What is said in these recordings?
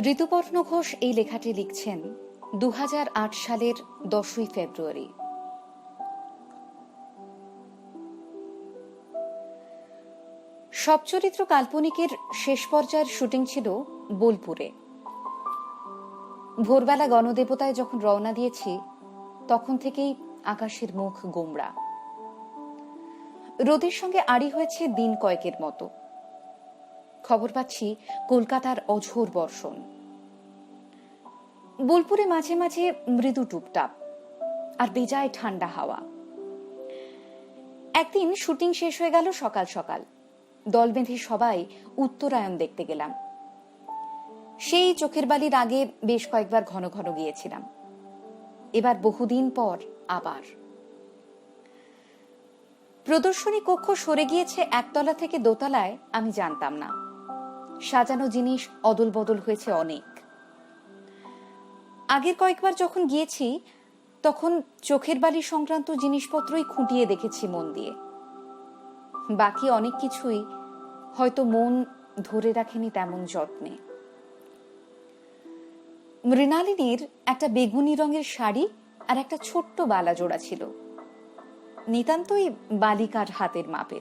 ঋতুপর্ণ ঘোষ এই লেখাটি লিখছেন দু হাজার আট সালের দশই ফেব্রুয়ারি। সব চরিত্র কাল্পনিকের শেষ পর্যায়ের শুটিং ছিল বোলপুরে। ভোরবেলা গণদেবতায় যখন রওনা দিয়েছি, তখন থেকেই আকাশের মুখ গোমড়া। রোদের সঙ্গে আড়ি হয়েছে দিন কয়েকের মতো। খবর পাচ্ছি কলকাতার অঝোর বর্ষণ। বোলপুরে মাঝে মাঝে মৃদু টুপটাপ আর বেজায় ঠান্ডা হাওয়া। একদিন শুটিং শেষ হয়ে গেল সকাল সকাল। দল বেঁধে সবাই উত্তরায়ণ দেখতে গেলাম। সেই চোখের বালির আগে বেশ কয়েকবার ঘন ঘন গিয়েছিলাম। এবার বহুদিন পর আবার। প্রদর্শনী কক্ষ সরে গিয়েছে একতলা থেকে দোতলায় আমি জানতাম না। সাজানো জিনিস অদল বদল হয়েছে অনেক। আগের কয়েকবার যখন গিয়েছি, তখন চোখের বালি সংক্রান্ত জিনিসপত্রই খুঁটিয়ে দেখেছি মন দিয়ে। বাকি অনেক কিছুই হয়তো মন ধরে রাখেনি তেমন যত্নে। মৃণালিনীর একটা বেগুনি রঙের শাড়ি আর একটা ছোট্ট বালা জোড়া ছিল। নিতান্তই বালিকার হাতের মাপের।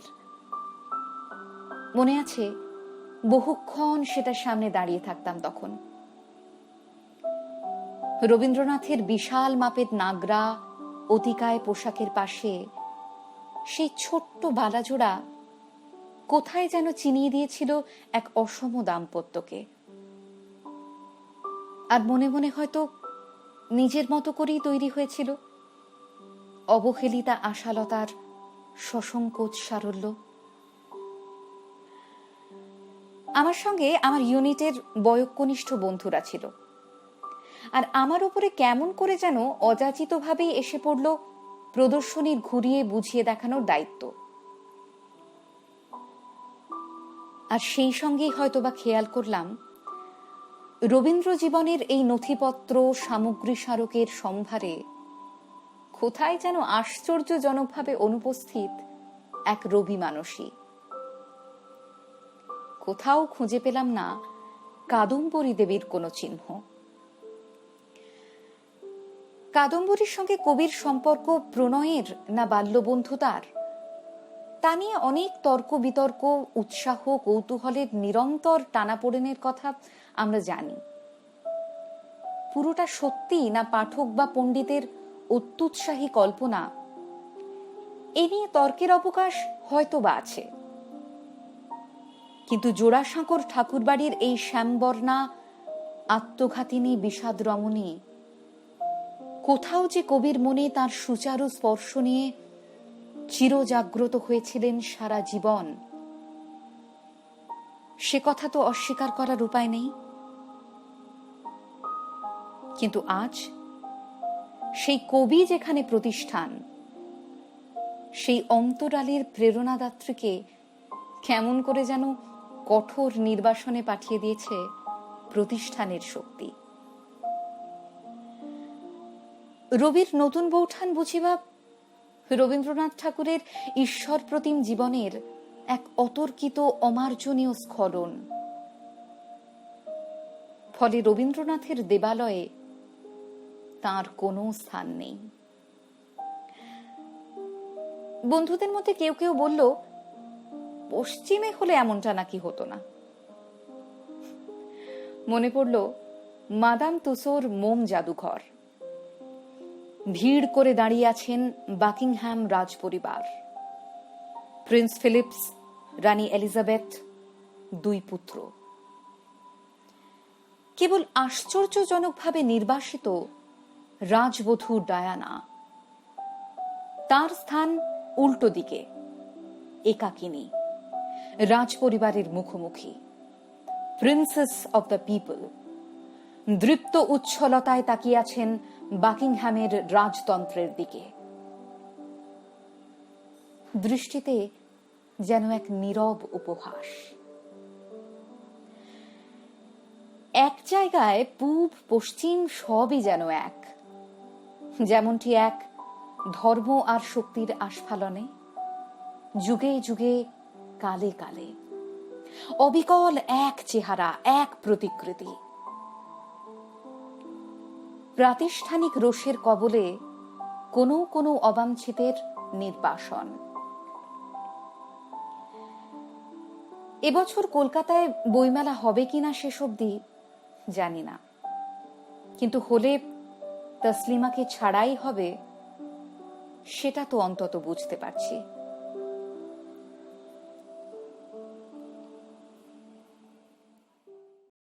মনে আছে বহুক্ষণ সেটার সামনে দাঁড়িয়ে থাকতাম তখন। রবীন্দ্রনাথের বিশাল মাপের নাগরা, অতিকায় পোশাকের পাশে, সেই ছোট্ট বালাজোড়া কোথায় যেন চিনিয়ে দিয়েছিল এক অসম দাম্পত্যকে। আর মনে মনে হয়তো নিজের মতো করেই তৈরি হয়েছিল। অবহেলিতা আশালতার সসংকোচ সারল্য। আমার সঙ্গে আমার ইউনিটের বয়কনিষ্ঠ বন্ধুরা ছিল। আর আমার উপরে কেমন করে যেন অযাচিতভাবেই এসে পড়ল প্রদর্শনীর ঘুরিয়ে বুঝিয়ে দেখানোর দায়িত্ব। আর সেই সঙ্গেই হয়তোবা খেয়াল করলাম, রবীন্দ্র জীবনের এই নথিপত্র সামগ্রী স্মারকের সম্ভারে কোথায় যেন আশ্চর্যজনকভাবে অনুপস্থিত এক রবি মানসী। কোথাও খুঁজে পেলাম না কাদম্বরী দেবীর কোনো চিহ্ন। কাদম্বরীর সঙ্গে কবির সম্পর্ক, প্রণয়ের না বাল্যবন্ধুতার তা নিয়ে অনেক তর্ক বিতর্ক উৎসাহ, কৌতূহলের নিরন্তর টানাপোড়েনের কথা আমরা জানি। পুরোটা সত্যি না পাঠক বা পণ্ডিতের অত্যুৎসাহী কল্পনা? এ নিয়ে তর্কের অবকাশ হয়তো বা আছে। কিন্তু জোড়াসাঁকর ঠাকুরবাড়ির এই শ্যামবর্ণা, আত্মঘাতিনী বিষাদ রমণী, কোথাও যে কবির মনে তার সুচারু স্পর্শ নিয়ে চিরজাগ্রত হয়েছিলেন সারা জীবন। সে কথা তো অস্বীকার করার উপায় নেই। কিন্তু আজ সেই কবি যেখানে প্রতিষ্ঠান, সেই অন্তরালের প্রেরণাদাত্রীকে কেমন করে যেন কঠোর নির্বাসনে পাঠিয়ে দিয়েছে প্রতিষ্ঠানের শক্তি। রবির নতুন বৌঠান বুঝিবা রবীন্দ্রনাথ ঠাকুরের ঈশ্বর প্রতিম জীবনের এক অতর্কিত অমার্জনীয় স্খলন। ফলে রবীন্দ্রনাথের দেবালয়ে তার কোনো স্থান নেই। বন্ধুদের মধ্যে কেউ কেউ বলল পশ্চিমে হলে এমনটা নাকি হতো না। মনে পড়ল, মাদাম তুসোর মোম জাদুঘর। ভিড় করে দাঁড়িয়ে আছেন বাকিংহ্যাম রাজপরিবার। প্রিন্স ফিলিপস, রানী এলিজাবেথ, দুই পুত্র। কেবল আশ্চর্যজনকভাবে নির্বাসিত রাজবধূ ডায়ানা। তার স্থান উল্টো দিকে, একাকিনী। রাজপরিবারের মুখোমুখি। প্রিন্সেস অব দ্য পিপল দৃপ্ত উচ্ছলতায় তাকিয়ে আছেন বাকিংহ্যামের রাজতন্ত্রের দিকে। দৃষ্টিতে যেন এক নীরব উপহাস। এক জায়গায় পূব, পশ্চিম সবই যেন এক। যেমনটি এক ধর্ম আর শক্তির আস্ফালনে। যুগে যুগে কালে কালে। অবিকল এক চেহারা, এক প্রতিকৃতি। প্রাতিষ্ঠানিক রোষের কবলে কোনো কোনো অবাঞ্ছিতের নির্বাসন। এবছর কলকাতায় বইমেলা হবে কিনা শেষ অবধি জানি না। কিন্তু হলে তসলিমাকে ছাড়াই হবে, সেটা তো অন্তত বুঝতে পারছি।